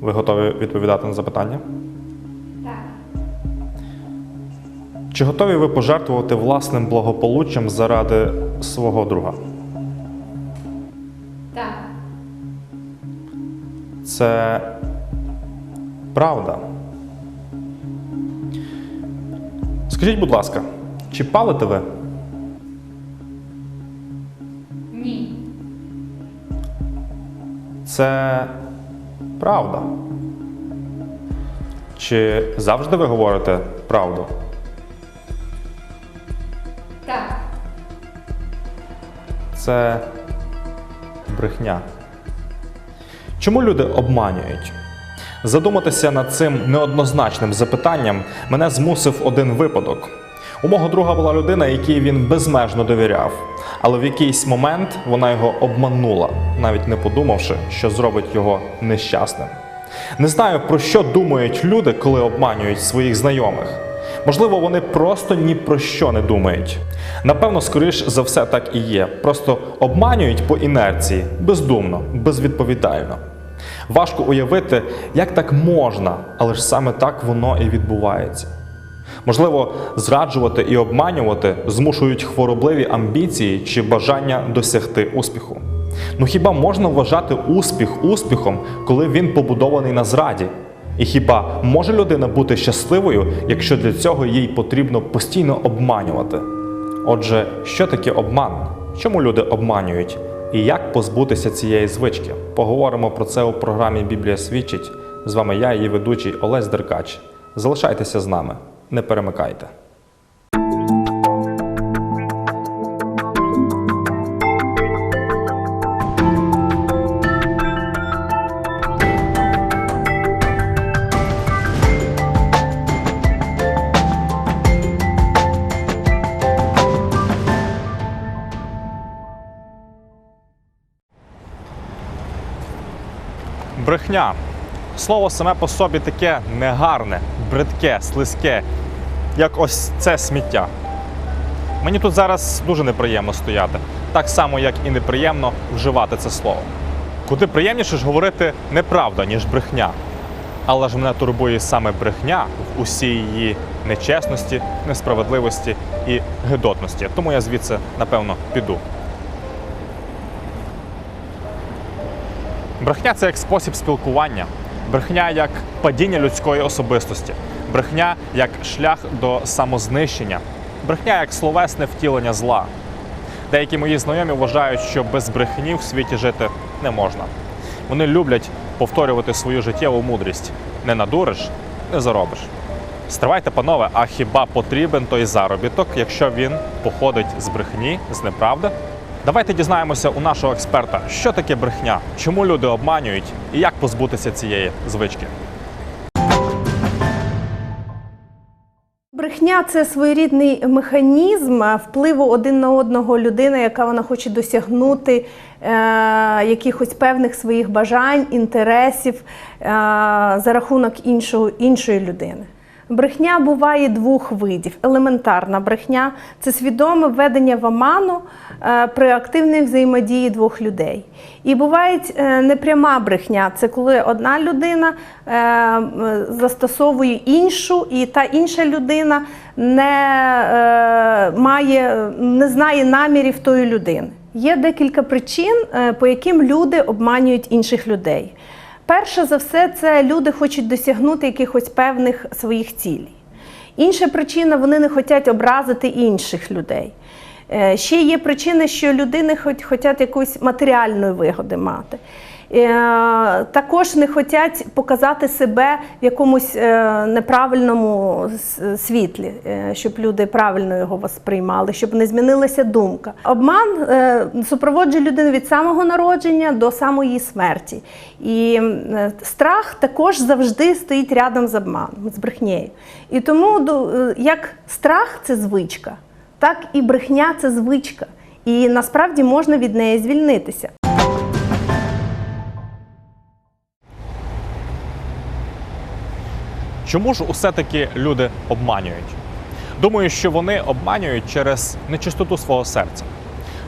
Ви готові відповідати на запитання? Так. Чи готові ви пожертвувати власним благополуччям заради свого друга? Так. Це правда. Скажіть, будь ласка, чи палите ви? Ні. Це правда. Чи завжди ви говорите правду? Так. Це брехня. Чому люди обманюють? Задуматися над цим неоднозначним запитанням мене змусив один випадок. У мого друга була людина, якій він безмежно довіряв, але в якийсь момент вона його обманула, навіть не подумавши, що зробить його нещасним. Не знаю, про що думають люди, коли обманюють своїх знайомих. Можливо, вони просто ні про що не думають. Напевно, скоріш за все так і є. Просто обманюють по інерції, бездумно, безвідповідально. Важко уявити, як так можна, але ж саме так воно і відбувається. Можливо, зраджувати і обманювати змушують хворобливі амбіції чи бажання досягти успіху. Ну хіба можна вважати успіх успіхом, коли він побудований на зраді? І хіба може людина бути щасливою, якщо для цього їй потрібно постійно обманювати? Отже, що таке обман? Чому люди обманюють? І як позбутися цієї звички? Поговоримо про це у програмі Біблія свідчить. З вами я, її ведучий Олесь Деркач. Залишайтеся з нами, не перемикайте. Брехня. Слово саме по собі таке негарне, бридке, слизьке, як ось це сміття. Мені тут зараз дуже неприємно стояти, так само, як і неприємно вживати це слово. Куди приємніше ж говорити неправда, ніж брехня. Але ж мене турбує саме брехня в усій її нечесності, несправедливості і гидотності. Тому я звідси, напевно, піду. Брехня це як спосіб спілкування, брехня як падіння людської особистості, брехня як шлях до самознищення, брехня як словесне втілення зла. Деякі мої знайомі вважають, що без брехні в світі жити не можна. Вони люблять повторювати свою життєву мудрість: не надуриш, не заробиш. Стривайте, панове, а хіба потрібен той заробіток, якщо він походить з брехні, з неправди? Давайте дізнаємося у нашого експерта, що таке брехня, чому люди обманюють і як позбутися цієї звички. Брехня це своєрідний механізм е, впливу один на одного людини, яка вона хоче досягнути е, якихось певних своїх бажань, інтересів е, за рахунок іншого, іншої людини. Брехня буває двох видів. Елементарна брехня це свідоме введення в оману е, при активній взаємодії двох людей. І буває е, непряма брехня це коли одна людина е, застосовує іншу, і та інша людина не має, не знає намірів тої людини. Є декілька причин, по яким люди обманюють інших людей. Перше за все, це люди хочуть досягнути якихось певних своїх цілей. Інша причина вони не хочуть образити інших людей. Е, Ще є причини, що людини хоч- хочуть якоїсь матеріальної вигоди мати. Е, Також не хочуть показати себе в якомусь е, неправильному світлі, е, щоб люди правильно його сприймали, щоб не змінилася думка. Обман супроводжує людину від самого народження до самої смерті. І страх також завжди стоїть рядом з обманом, з брехнею. І тому як страх це звичка, так і брехня це звичка. І насправді можна від неї звільнитися. Чому ж усе-таки люди обманюють? Думаю, що вони обманюють через нечистоту свого серця.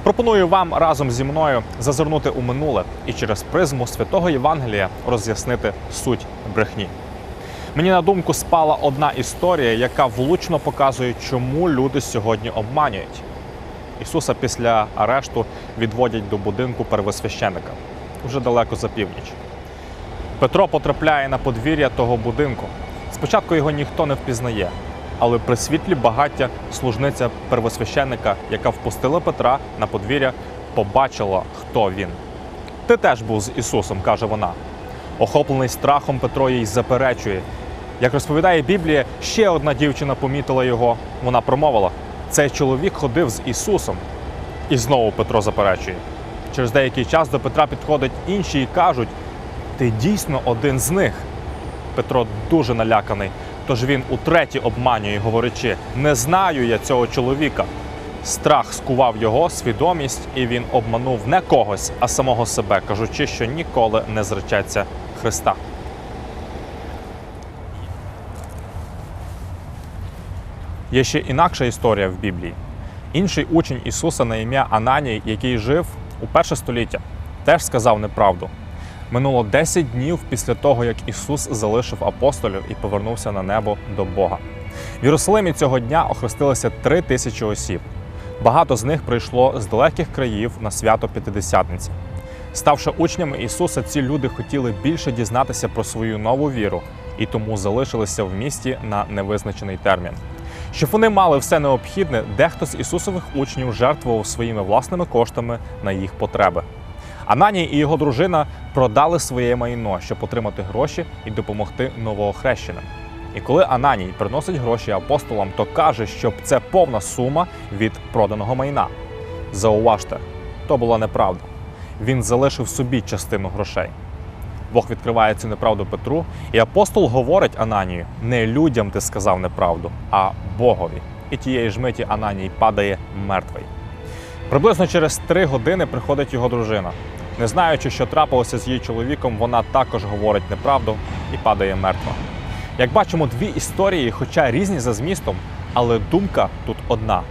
Пропоную вам разом зі мною зазирнути у минуле і через призму святого Євангелія роз'яснити суть брехні. Мені на думку спала одна історія, яка влучно показує, чому люди сьогодні обманюють. Ісуса після арешту відводять до будинку первосвященика вже далеко за північ. Петро потрапляє на подвір'я того будинку. Спочатку його ніхто не впізнає, але при світлі багаття служниця первосвященника, яка впустила Петра на подвір'я, побачила, хто він. Ти теж був з Ісусом, каже вона. Охоплений страхом Петро їй заперечує. Як розповідає Біблія, ще одна дівчина помітила його. Вона промовила: цей чоловік ходив з Ісусом. І знову Петро заперечує. Через деякий час до Петра підходять інші і кажуть: ти дійсно один з них. Петро дуже наляканий, тож він утретє обманює, говорячи: не знаю я цього чоловіка. Страх скував його свідомість, і він обманув не когось, а самого себе, кажучи, що ніколи не зречеться Христа. Є ще інакша історія в Біблії. Інший учень Ісуса на ім'я Ананій, який жив у перше століття, теж сказав неправду. Минуло 10 днів після того, як Ісус залишив апостолів і повернувся на небо до Бога. В Єрусалимі цього дня охрестилося три тисячі осіб. Багато з них прийшло з далеких країв на свято П'ятидесятниці. Ставши учнями Ісуса, ці люди хотіли більше дізнатися про свою нову віру і тому залишилися в місті на невизначений термін. Щоб вони мали все необхідне, дехто з Ісусових учнів жертвував своїми власними коштами на їх потреби. Ананій і його дружина продали своє майно, щоб отримати гроші і допомогти новоохрещеним. І коли Ананій приносить гроші апостолам, то каже, що це повна сума від проданого майна. Зауважте, то була неправда. Він залишив собі частину грошей. Бог відкриває цю неправду Петру, і апостол говорить Ананію: не людям ти сказав неправду, а Богові. І тієї ж миті Ананій падає мертвий. Приблизно через три години приходить його дружина. Не знаючи, що трапилося з її чоловіком, вона також говорить неправду і падає мертва. Як бачимо, дві історії, хоча різні за змістом, але думка тут одна.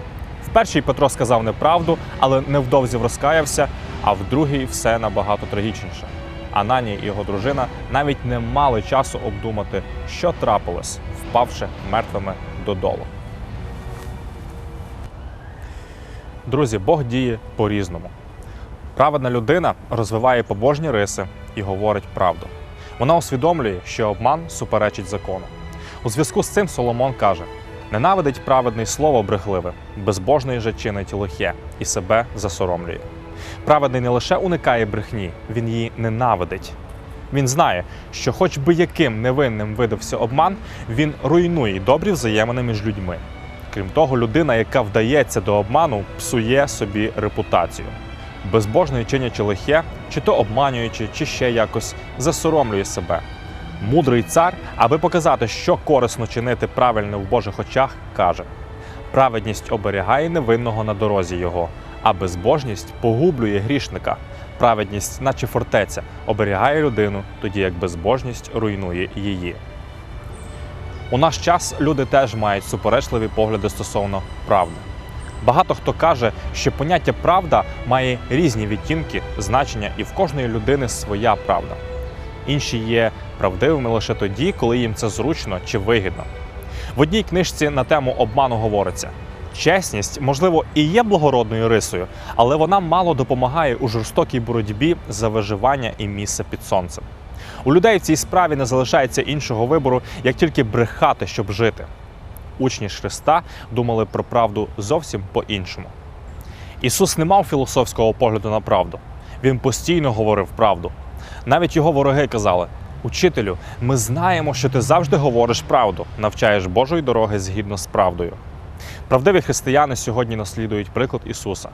В першій Петро сказав неправду, але невдовзі розкаявся, а в другій все набагато трагічніше. Ананій і його дружина навіть не мали часу обдумати, що трапилось, впавши мертвими додолу. Друзі, Бог діє по-різному. Праведна людина розвиває побожні риси і говорить правду. Вона усвідомлює, що обман суперечить закону. У зв'язку з цим Соломон каже: ненавидить праведний слово брехливе, безбожний же чинить лихе і себе засоромлює. Праведний не лише уникає брехні, він її ненавидить. Він знає, що, хоч би яким невинним видався обман, він руйнує добрі взаємини між людьми. Крім того, людина, яка вдається до обману, псує собі репутацію. Безбожний чинячи лихе, чи то обманюючи, чи ще якось засоромлює себе. Мудрий цар, аби показати, що корисно чинити правильно в Божих очах, каже: праведність оберігає невинного на дорозі його, а безбожність погублює грішника. Праведність, наче фортеця, оберігає людину, тоді як безбожність руйнує її. У наш час люди теж мають суперечливі погляди стосовно правди. Багато хто каже, що поняття правда має різні відтінки, значення, і в кожної людини своя правда. Інші є правдивими лише тоді, коли їм це зручно чи вигідно. В одній книжці на тему обману говориться: чесність, можливо, і є благородною рисою, але вона мало допомагає у жорстокій боротьбі за виживання і місце під сонцем. У людей в цій справі не залишається іншого вибору, як тільки брехати, щоб жити. Учні Христа думали про правду зовсім по-іншому. Ісус не мав філософського погляду на правду. Він постійно говорив правду. Навіть його вороги казали: Учителю, ми знаємо, що ти завжди говориш правду, навчаєш Божої дороги згідно з правдою. Правдиві християни сьогодні наслідують приклад Ісуса.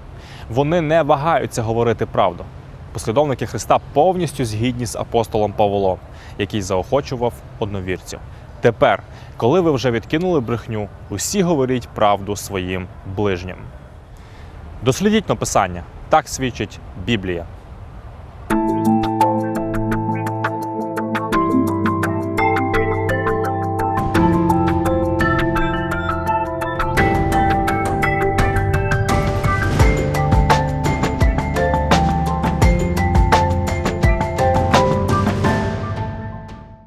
Вони не вагаються говорити правду. Послідовники Христа повністю згідні з апостолом Павлом, який заохочував одновірців. Тепер, коли ви вже відкинули брехню, усі говоріть правду своїм ближнім. Дослідіть написання. Так свідчить Біблія.